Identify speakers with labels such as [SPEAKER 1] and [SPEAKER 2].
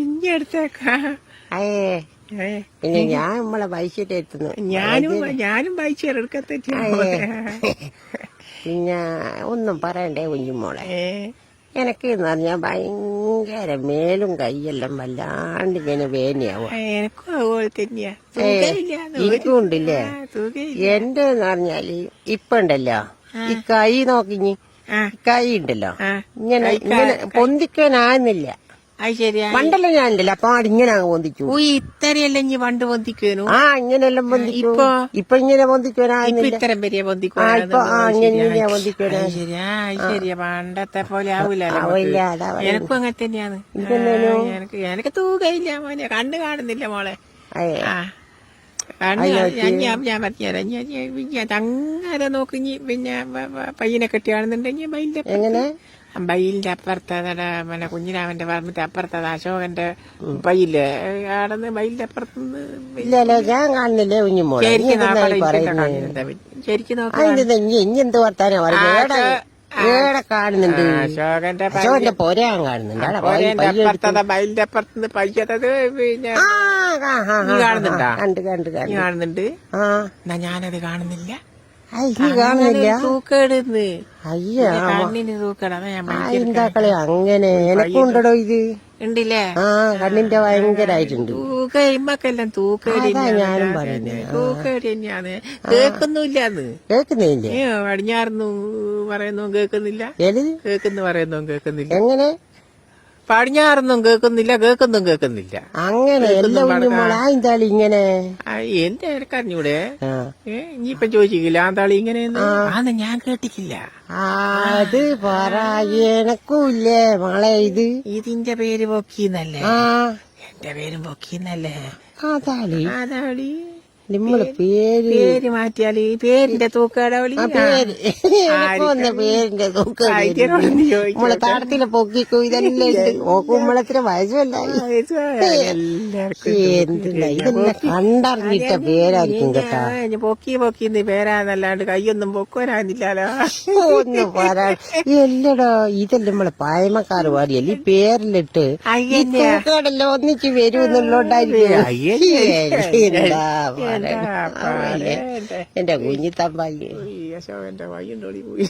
[SPEAKER 1] ഇഞ്ഞി എടുത്തേക്കാ
[SPEAKER 2] പിന്നെ ഞാൻ നമ്മളെ പൈസയിട്ട് എത്തുന്നു
[SPEAKER 1] ഞാനും ഞാനും വായിച്ചു എടുക്കത്തെ
[SPEAKER 2] പിന്നെ ഒന്നും പറയണ്ടേ കുഞ്ഞുമോളെ. എനിക്ക് എന്ന് പറഞ്ഞാൽ ഭയങ്കര മേലും കൈയെല്ലാം വല്ലാണ്ട് ഇങ്ങനെ വേനയാവും
[SPEAKER 1] എനക്കും അതുപോലെ തന്നെയാ.
[SPEAKER 2] എനിക്കും ഉണ്ടല്ലേ എന്റെ എന്ന് പറഞ്ഞാൽ ഇപ്പൊ ഉണ്ടല്ലോ. ഈ കൈ നോക്കിഞ്ഞി. കൈ ഉണ്ടല്ലോ. ഇങ്ങനെ ഇങ്ങനെ പൊന്തിക്കാനാകുന്നില്ല
[SPEAKER 1] അത് ശരിയാ.
[SPEAKER 2] പണ്ടല്ലോ ഞാൻ ഉണ്ടല്ലോ അപ്പൊ ഇങ്ങനെ പൊന്തിച്ചു
[SPEAKER 1] ഓ ഇത്രയല്ല പണ്ട് പൊന്തിക്കുവേനു
[SPEAKER 2] ആ ഇങ്ങനെല്ലാം പൊന്തിച്ചു
[SPEAKER 1] ഇപ്പൊ?
[SPEAKER 2] ഇപ്പൊ ഇങ്ങനെ
[SPEAKER 1] ഇപ്പൊ
[SPEAKER 2] ആ ഇപ്പൊ ആ ഇങ്ങനെ ഇങ്ങനെ പൊന്തിക്കാനാ
[SPEAKER 1] ശരിയാ അത് ശരിയാ. പണ്ടത്തെ പോലെ ആവൂല.
[SPEAKER 2] അതാ പറയുന്നത്.
[SPEAKER 1] എനക്കും അങ്ങനെ തന്നെയാണ്. ആ, എനിക്ക് എനിക്ക് തൂകയില്ല മോനെ. കണ്ണു കാണുന്നില്ല മോളെ. ആ. ഞാൻ പറഞ്ഞുതരാം ഞാൻ അങ്ങനെ നോക്കി. പിന്നെ പയ്യനെ കെട്ടിയാണെന്നുണ്ടെങ്കിൽ
[SPEAKER 2] എങ്ങനെ?
[SPEAKER 1] ബൈലിന്റെ അപ്പുറത്തെ പിന്നെ കുഞ്ഞിരാമന്റെ പറമ്പിന്റെ അപ്പുറത്തെ അശോകന്റെ പയ്യിൽ ആടന്ന് ബൈലിന്റെ
[SPEAKER 2] ഇല്ല ഞാൻ കാണുന്നില്ലേ ഏടെ കാണുന്നുണ്ട്?
[SPEAKER 1] അശോകന്റെ
[SPEAKER 2] അശോകന്റെ പോര ഞാൻ കാണുന്നുണ്ട്.
[SPEAKER 1] അപ്പുറത്തെ ബൈലിന്റെ അപ്പുറത്തുനിന്ന് പയ്യതത് പിന്നെ കാണുന്നുണ്ടാ?
[SPEAKER 2] കണ്ട് കണ്ട്
[SPEAKER 1] നീ
[SPEAKER 2] കണ്ട്
[SPEAKER 1] കാണുന്നുണ്ട്?
[SPEAKER 2] ആ.
[SPEAKER 1] എന്നാ ഞാനത് കാണുന്നില്ല.
[SPEAKER 2] കാണുന്നില്ല?
[SPEAKER 1] തൂക്കേടുന്ന്.
[SPEAKER 2] അയ്യ
[SPEAKER 1] കണ്ണിന് തൂക്കേട്
[SPEAKER 2] അങ്ങനെ. എനക്കുണ്ടോ ഇത്?
[SPEAKER 1] ഉണ്ടില്ലേ?
[SPEAKER 2] ആ കണ്ണിന്റെ ഭയങ്കരായിട്ടുണ്ട്.
[SPEAKER 1] തൂക്ക തൂക്കേടി
[SPEAKER 2] ഞാനും പറയുന്നത്
[SPEAKER 1] തൂക്കേടി തന്നെയാണ്. കേൾക്കുന്നില്ലാന്ന്.
[SPEAKER 2] കേക്കുന്നില്ലേ
[SPEAKER 1] പടിഞ്ഞാറുന്നു പറയുന്നു
[SPEAKER 2] കേക്കുന്നില്ല
[SPEAKER 1] കേക്കുന്നു പറയുന്നു കേക്കുന്നില്ല
[SPEAKER 2] എങ്ങനെ?
[SPEAKER 1] പടിഞ്ഞാറൊന്നും കേൾക്കുന്നില്ല കേൾക്കുന്നും കേൾക്കുന്നില്ല.
[SPEAKER 2] അങ്ങനെ എല്ലാ കുഞ്ഞുമോളെ ഇങ്ങനെ?
[SPEAKER 1] എന്റെ ഏ ഇനിയിപ്പൊ ചോദിച്ചില്ല ആ താളി ഇങ്ങനെയെന്ന് ആന്ന് ഞാൻ കേട്ടിട്ടില്ല.
[SPEAKER 2] അത് പറ എനക്കും ഇല്ലേ മോളെ ഇത്?
[SPEAKER 1] ഇതിന്റെ പേര് പൊക്കിന്നല്ലേ എന്റെ പേരും പൊക്കിന്നല്ലേ
[SPEAKER 2] ആതാളി
[SPEAKER 1] അതാളി
[SPEAKER 2] നമ്മളെ പേര്
[SPEAKER 1] പേര് മാറ്റിയാൽ ഈ പേരിന്റെ തൂക്കാടവളി
[SPEAKER 2] പേര് പേരിന്റെ തൂക്കം നമ്മളെ താടത്തിലെ പൊക്കിക്കോ ഇതെല്ലാം ഉണ്ട് എന്തില്ല ഇതെല്ലാം കണ്ടറിഞ്ഞിട്ട പേരായിരിക്കും കേട്ടാ.
[SPEAKER 1] പൊക്കി പൊക്കിന്ന് പേരാന്നല്ലാണ്ട് കൈയൊന്നും പൊക്കുവരാന്നില്ലല്ലോ
[SPEAKER 2] ഒന്നും പറയാ എല്ലടോ ഇതെല്ലാം നമ്മളെ പായമക്കാർ പാടിയല്ലേ? ഈ പേരിലിട്ട് ഈ തൂക്കാടെല്ലാം ഒന്നിച്ച് വരും എന്നുള്ളോണ്ടായിരിക്കും. എന്റെ കുഞ്ഞിത്തമ്പായി
[SPEAKER 1] അശോകന്റെ വയ്യുണ്ടോടി പോയി